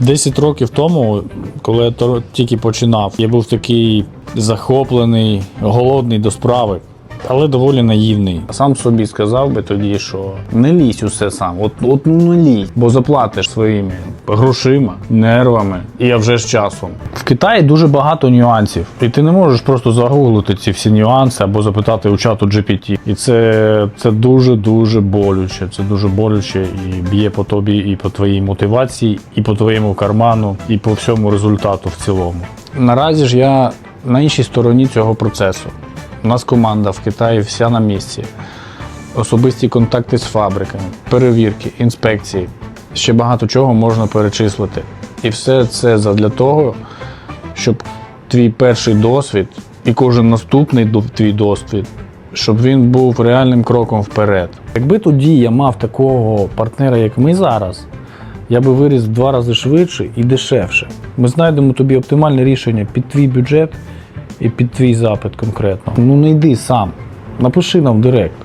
10 років тому, коли я тільки починав, я був такий захоплений, голодний до справи, але доволі наївний. Сам собі сказав би тоді, що не лізь усе сам. От, от ну не лізь, бо заплатиш своїми грошима, нервами і а вже ж часом. В Китаї дуже багато нюансів, і ти не можеш просто загуглити ці всі нюанси або запитати у чату GPT. І це, це дуже дуже болюче. Це дуже болюче і б'є по тобі, і по твоїй мотивації, і по твоєму карману, і по всьому результату в цілому. Наразі ж я на іншій стороні цього процесу. У нас команда в Китаї вся на місці. Особисті контакти з фабриками, перевірки, інспекції. Ще багато чого можна перечислити. І все це задля того, щоб твій перший досвід і кожен наступний твій досвід, щоб він був реальним кроком вперед. Якби тоді я мав такого партнера, як ми зараз, я би виріс в два рази швидше і дешевше. Ми знайдемо тобі оптимальне рішення під твій бюджет і під твій запит конкретно. Ну не йди сам. Напиши нам в директ.